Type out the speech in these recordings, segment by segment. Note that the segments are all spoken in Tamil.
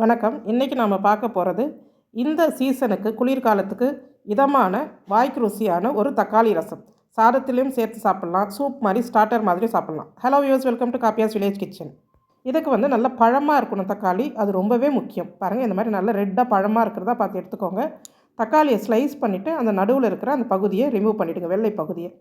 வணக்கம். இன்றைக்கி நாம் பார்க்க போகிறது இந்த சீசனுக்கு குளிர்காலத்துக்கு இதமான வாய்க்கு ருசியான ஒரு தக்காளி ரசம். சாதத்திலையும் சேர்த்து சாப்பிட்லாம். சூப் மாதிரி ஸ்டார்டர் மாதிரி சாப்பிட்லாம். Hello use welcome to காப்பியாஸ் village kitchen இதுக்கு வந்து நல்ல பழமாக இருக்கணும் தக்காளி. அது ரொம்பவே முக்கியம். பாருங்கள் இந்த மாதிரி நல்ல ரெட்டாக பழமாக இருக்கிறதா பார்த்து எடுத்துக்கோங்க. தக்காளியை ஸ்லைஸ் பண்ணிவிட்டு அந்த நடுவில் இருக்கிற அந்த பகுதியை ரிமூவ் பண்ணிவிடுங்க வெள்ளை பகுதியை.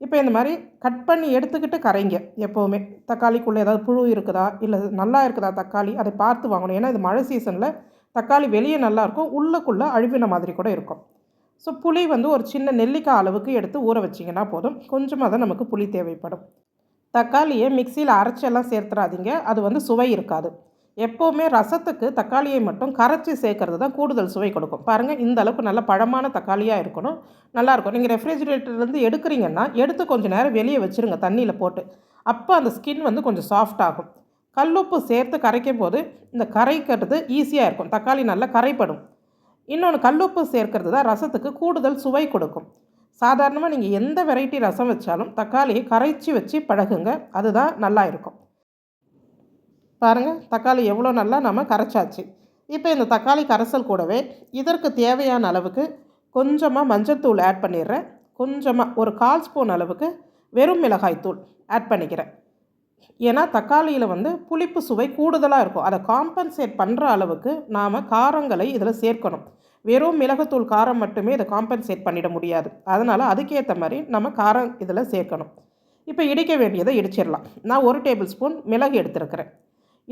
இப்போ இந்த மாதிரி கட் பண்ணி எடுத்துக்கிட்டு கரைங்க எப்போவுமே. தக்காளிக்குள்ளே ஏதாவது புழு இருக்குதா? இல்லை நல்லா இருக்குதா தக்காளி? அதை பார்த்து வாங்கணும். ஏன்னா இது மழை சீசனில் தக்காளி வெளியே நல்லாயிருக்கும் உள்ளக்குள்ளே அழுவின மாதிரி கூட இருக்கும். ஸோ புளி வந்து ஒரு சின்ன நெல்லிக்காய் அளவுக்கு எடுத்து ஊற வச்சிங்கன்னா போதும். கொஞ்சமாக தான் நமக்கு புளி தேவைப்படும். தக்காளியை மிக்சியில் அரைச்செல்லாம் சேர்த்துறாதீங்க. அது வந்து சுவை இருக்காது. எப்போவுமே ரசத்துக்கு தக்காளியை மட்டும் கரைச்சி சேர்க்கறது தான் கூடுதல் சுவை கொடுக்கும். பாருங்கள் இந்த அளவுக்கு நல்ல பழமான தக்காளியாக இருக்கணும். நல்லாயிருக்கும் நீங்கள் ரெஃப்ரிஜிரேட்டர்லேருந்து எடுக்கிறீங்கன்னா எடுத்து கொஞ்சம் நேரம் வெளியே வச்சுருங்க தண்ணியில் போட்டு. அப்போ அந்த ஸ்கின் வந்து கொஞ்சம் சாஃப்ட் ஆகும். கல்லுப்பு சேர்த்து கரைக்கும் போது இந்த கரைக்கிறது ஈஸியாக இருக்கும். தக்காளி நல்லா கரைப்படும். இன்னொன்று கல்லுப்பு சேர்க்கறது தான் ரசத்துக்கு கூடுதல் சுவை கொடுக்கும். சாதாரணமாக நீங்கள் எந்த வெரைட்டி ரசம் வச்சாலும் தக்காளியை கரைச்சி வச்சு பழகுங்க. அதுதான் நல்லா இருக்கும். பாருங்கள் தக்காளி எவ்வளோ நல்லா நம்ம கரைச்சாச்சு. இப்போ இந்த தக்காளி கரைசல் கூடவே இதற்கு தேவையான அளவுக்கு கொஞ்சமாக மஞ்சத்தூள் ஆட் பண்ணிடுறேன். கொஞ்சமாக ஒரு கால் ஸ்பூன் அளவுக்கு வெறும் மிளகாய் தூள் ஆட் பண்ணிக்கிறேன். ஏன்னா தக்காளியில் வந்து புளிப்பு சுவை கூடுதலாக இருக்கும். அதை காம்பன்சேட் பண்ணுற அளவுக்கு நாம் காரங்களை இதில் சேர்க்கணும். வெறும் மிளகுத்தூள் காரம் மட்டுமே இதை காம்பன்சேட் பண்ணிட முடியாது. அதனால் அதுக்கேற்ற மாதிரி நம்ம காரம் இதில் சேர்க்கணும். இப்போ இடிக்க வேண்டியதை இடிச்சிடலாம். நான் ஒரு டேபிள் ஸ்பூன் மிளகு எடுத்துருக்கிறேன்.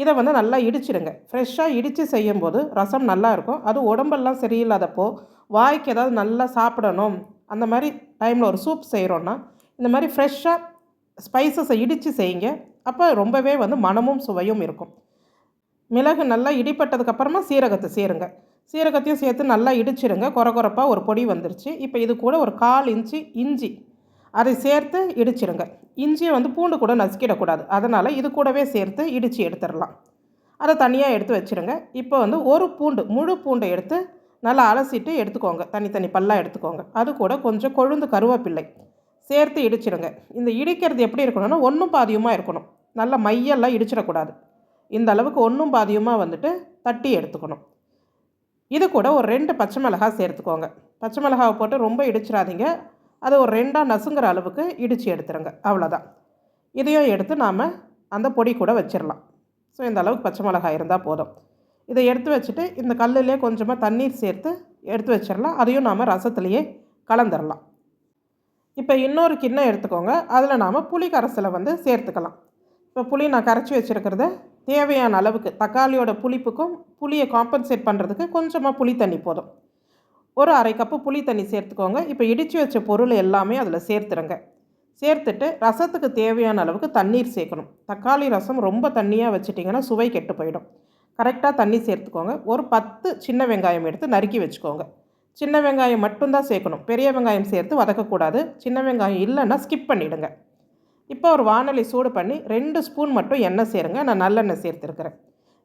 இதை வந்து நல்லா இடிச்சிடுங்க. ஃப்ரெஷ்ஷாக இடித்து செய்யும்போது ரசம் நல்லாயிருக்கும் அது உடம்பெல்லாம் சரியில்லாதப்போ வாய்க்கு ஏதாவது நல்லா சாப்பிடணும். அந்த மாதிரி டைமில் ஒரு சூப் செய்கிறோன்னா இந்த மாதிரி ஃப்ரெஷ்ஷாக ஸ்பைசஸை இடித்து செய்யுங்க. அப்போ ரொம்பவே வந்து மனமும் சுவையும் இருக்கும். மிளகு நல்லா இடிப்பட்டதுக்கப்புறமா சீரகத்தை சேருங்க. சீரகத்தையும் சேர்த்து நல்லா இடிச்சிடுங்க. குறகுறப்பாக ஒரு பொடி வந்துருச்சு. இப்போ இது கூட ஒரு கால் இன்ச்சு இஞ்சி அதை சேர்த்து இடிச்சிடுங்க. இஞ்சியை வந்து பூண்டு கூட நசுக்கிடக்கூடாது. அதனால் இது கூடவே சேர்த்து இடித்து எடுத்துடலாம். அதை தனியாக எடுத்து வச்சுருங்க. இப்போ வந்து ஒரு பூண்டு முழு பூண்டை எடுத்து நல்லா அலசிட்டு எடுத்துக்கோங்க. தனித்தனி பல்லாக எடுத்துக்கோங்க. அது கூட கொஞ்சம் கொழுந்து கருவேப்பிள்ளை சேர்த்து இடிச்சிடுங்க இந்த இடிக்கிறது எப்படி இருக்கணும்னா ஒன்றும் பாதியுமாக இருக்கணும். நல்லா மையெல்லாம் இடிச்சிடக்கூடாது. இந்த அளவுக்கு ஒன்றும் பாதியுமாக வந்துட்டு தட்டி எடுத்துக்கணும். இது கூட ஒரு ரெண்டு பச்சை மிளகாய் சேர்த்துக்கோங்க. பச்சை மிளகாவை போட்டு ரொம்ப இடிச்சிடாதீங்க. அதை ஒரு ரெண்டாக நசுங்கிற அளவுக்கு இடித்து எடுத்துருங்க. அவ்வளோதான் இதையும் எடுத்து நாம் அந்த பொடி கூட வச்சிடலாம் ஸோ இந்த அளவுக்கு பச்சை மிளகாய் இருந்தால் போதும். இதை எடுத்து வச்சுட்டு இந்த கல்லுலேயே கொஞ்சமாக தண்ணீர் சேர்த்து எடுத்து வச்சிடலாம் அதையும் நாம் ரசத்துலேயே கலந்துடலாம் இப்போ இன்னொரு கிண்ணம் எடுத்துக்கோங்க. அதில் நாம் புளி கரைசலை வந்து சேர்த்துக்கலாம். இப்போ புளி நான் கரைச்சி வச்சுருக்கிறத தேவையான அளவுக்கு தக்காளியோட புளிப்புக்கும் புளியை காம்பன்சேட் பண்ணுறதுக்கு கொஞ்சமாக புளி தண்ணி போதும். ஒரு அரை கப்பு புளி தண்ணி சேர்த்துக்கோங்க. இப்போ இடித்து வச்ச பொருள் எல்லாமே அதில் சேர்த்துருங்க. சேர்த்துட்டு ரசத்துக்கு தேவையான அளவுக்கு தண்ணீர் சேர்க்கணும். தக்காளி ரசம் ரொம்ப தண்ணியாக வச்சுட்டிங்கன்னா சுவை கெட்டு போயிடும். கரெக்டாக தண்ணி சேர்த்துக்கோங்க. ஒரு பத்து சின்ன வெங்காயம் எடுத்து நறுக்கி வச்சுக்கோங்க. சின்ன வெங்காயம் மட்டும்தான் சேர்க்கணும். பெரிய வெங்காயம் சேர்த்து வதக்கக்கூடாது. சின்ன வெங்காயம் இல்லைன்னா ஸ்கிப் பண்ணிவிடுங்க இப்போ ஒரு வானொலி சூடு பண்ணி ரெண்டு ஸ்பூன் மட்டும் எண்ணெய் சேருங்க. நான் நல்லெண்ணெய் சேர்த்துருக்குறேன்.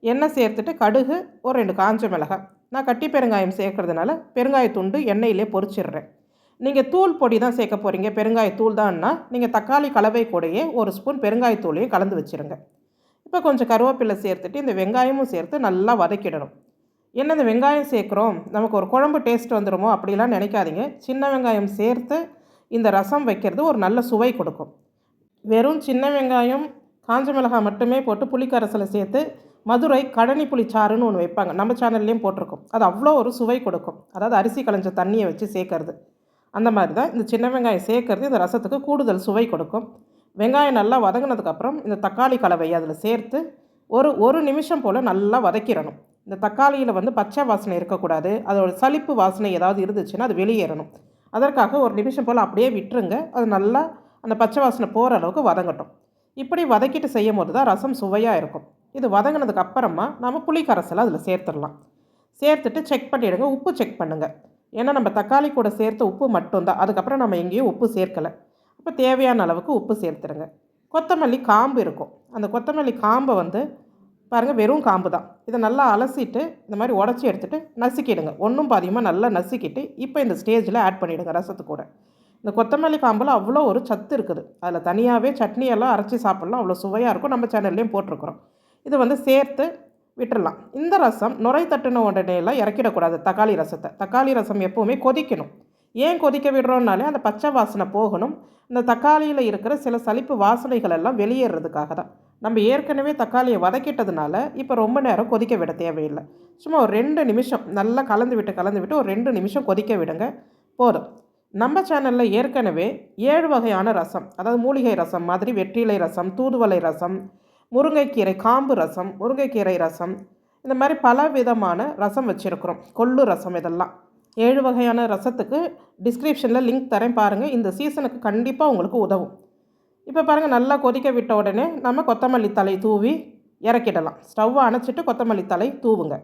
எண்ணெய் சேர்த்துட்டு கடுகு ஒரு ரெண்டு காஞ்ச மிளகாய். நான் கட்டி பெருங்காயம் சேர்க்கறதுனால பெருங்காயத்துண்டு எண்ணெயிலே பொறிச்சிடுறேன் நீங்கள் தூள் பொடி தான் சேர்க்க போகிறீங்க பெருங்காயத்தூள் தான்னா நீங்கள் தக்காளி கலவை கூடயே ஒரு ஸ்பூன் பெருங்காயத்தூளையும் கலந்து வச்சுருங்க. இப்போ கொஞ்சம் கருவேப்பிலை சேர்த்துட்டு இந்த வெங்காயமும் சேர்த்து நல்லா வதக்கிடணும். என்ன இந்த வெங்காயம் சேர்க்குறோம்? நமக்கு ஒரு குழம்பு டேஸ்ட் வந்துடுமோ அப்படிலாம் நினைக்காதீங்க. சின்ன வெங்காயம் சேர்த்து இந்த ரசம் வைக்கிறது ஒரு நல்ல சுவை கொடுக்கும். வெறும் சின்ன வெங்காயம் காஞ்ச மிளகாய் மட்டுமே போட்டு புளிக்கரசலை சேர்த்து மதுரை கடனி புளி சாறுன்னு ஒன்று வைப்பாங்க. நம்ம சேனல்லையும் போட்டிருக்கோம். அது அவ்வளோ ஒரு சுவை கொடுக்கும். அதாவது அரிசி களைஞ்ச தண்ணியை வச்சு சேர்க்கறது. அந்த மாதிரி தான் இந்த சின்ன வெங்காயம் சேர்க்கறது இந்த ரசத்துக்கு கூடுதல் சுவை கொடுக்கும். வெங்காயம் நல்லா வதங்கினதுக்கப்புறம் இந்த தக்காளி கலவை அதில் சேர்த்து ஒரு ஒரு நிமிஷம் போல் நல்லா வதக்கிடணும். இந்த தக்காளியில் வந்து பச்சை வாசனை இருக்கக்கூடாது. அதோட சலிப்பு வாசனை ஏதாவது இருந்துச்சுன்னா அது வெளியேறணும். அதற்காக ஒரு நிமிஷம் போல் அப்படியே விட்டுருங்க. அது நல்லா அந்த பச்சை வாசனை போகிற அளவுக்கு வதங்கட்டும். இப்படி வதக்கிட்டு செய்யும் போது தான் ரசம் சுவையாக இருக்கும். இது வதங்கினதுக்கு அப்புறமா நம்ம புளி அதில் சேர்த்துடலாம். சேர்த்துட்டு செக் பண்ணிவிடுங்க உப்பு செக் பண்ணுங்கள் ஏன்னா நம்ம தக்காளி கூட சேர்த்த உப்பு மட்டும்தான். அதுக்கப்புறம் நம்ம எங்கேயும் உப்பு சேர்க்கலை. அப்போ தேவையான அளவுக்கு உப்பு சேர்த்துருங்க கொத்தமல்லி காம்பு இருக்கும். அந்த கொத்தமல்லி காம்பை வந்து பாருங்கள் வெறும் காம்பு தான். இதை நல்லா அலசிட்டு இந்த மாதிரி உடச்சி எடுத்துகிட்டு நசுக்கிடுங்க. ஒன்றும் பாதியமாக நல்லா நசுக்கிட்டு இப்போ இந்த ஸ்டேஜில் ஆட் பண்ணிவிடுங்க ரசத்து கூட. இந்த கொத்தமல்லி காம்பில் அவ்வளோ ஒரு சத்து இருக்குது. அதில் தனியாகவே சட்னி எல்லாம் அரைச்சி சாப்பிட்லாம். அவ்வளோ சுவையாக இருக்கும். நம்ம சேனல்லையும் போட்டிருக்கிறோம். இது வந்து சேர்த்து விட்டுறலாம். இந்த ரசம் நுரை தட்டுன உடனேலாம் இறக்கிடக்கூடாது தக்காளி ரசத்தை. தக்காளி ரசம் எப்போவுமே கொதிக்கணும். ஏன் கொதிக்க விடுறோம்னாலே அந்த பச்சை வாசனை போகணும். இந்த தக்காளியில் இருக்கிற சில சலிப்பு வாசனைகள் எல்லாம் வெளியேறதுக்காக தான். நம்ம ஏற்கனவே தக்காளியை வதக்கிட்டதுனால இப்போ ரொம்ப நேரம் கொதிக்க விட தேவையில்லை. சும்மா ஒரு ரெண்டு நிமிஷம் நல்லா கலந்து விட்டு கலந்து விட்டு ஒரு ரெண்டு நிமிஷம் கொதிக்க விடுங்க. போதும். நம்ம சேனலில் ஏற்கனவே ஏழு வகையான ரசம் அதாவது மூலிகை ரசம் மாதிரி வெற்றிலை ரசம் தூதுவளை ரசம் முருங்கைக்கீரை காம்பு ரசம் முருங்கைக்கீரை ரசம் இந்த மாதிரி பல விதமான ரசம் வச்சுருக்குறோம். கொள்ளு ரசம் இதெல்லாம். ஏழு வகையான ரசத்துக்கு டிஸ்கிரிப்ஷனில் லிங்க் தரேன் பாருங்கள் இந்த சீசனுக்கு கண்டிப்பாக உங்களுக்கு உதவும். இப்போ பாருங்கள் நல்லா கொதிக்க விட்ட உடனே நம்ம கொத்தமல்லி தலை தூவி இறக்கிடலாம். ஸ்டவ்வை அணைச்சிட்டு கொத்தமல்லி தலை தூவுங்க.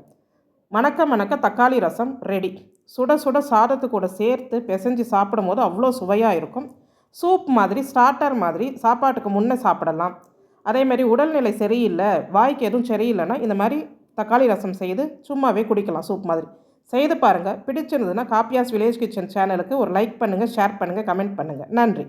மணக்க மணக்க தக்காளி ரசம் ரெடி சுட சுட சாதத்து கூட சேர்த்து பிசைஞ்சு சாப்பிடும் போது அவ்வளோ சுவையாக இருக்கும். சூப் மாதிரி ஸ்டார்டர் மாதிரி சாப்பாட்டுக்கு முன்னே சாப்பிடலாம். அதேமாதிரி உடல்நிலை சரியில்லை வாய்க்கு எதுவும் சரியில்லைன்னா இந்த மாதிரி தக்காளி ரசம் செய்து சும்மாவே குடிக்கலாம் சூப் மாதிரி. செய்து பாருங்கள் பிடிச்சிருந்ததுன்னா காப்பியாஸ் வில்லேஜ் கிச்சன் சேனலுக்கு ஒரு லைக் பண்ணுங்கள் ஷேர் பண்ணுங்கள் கமெண்ட் பண்ணுங்கள் நன்றி.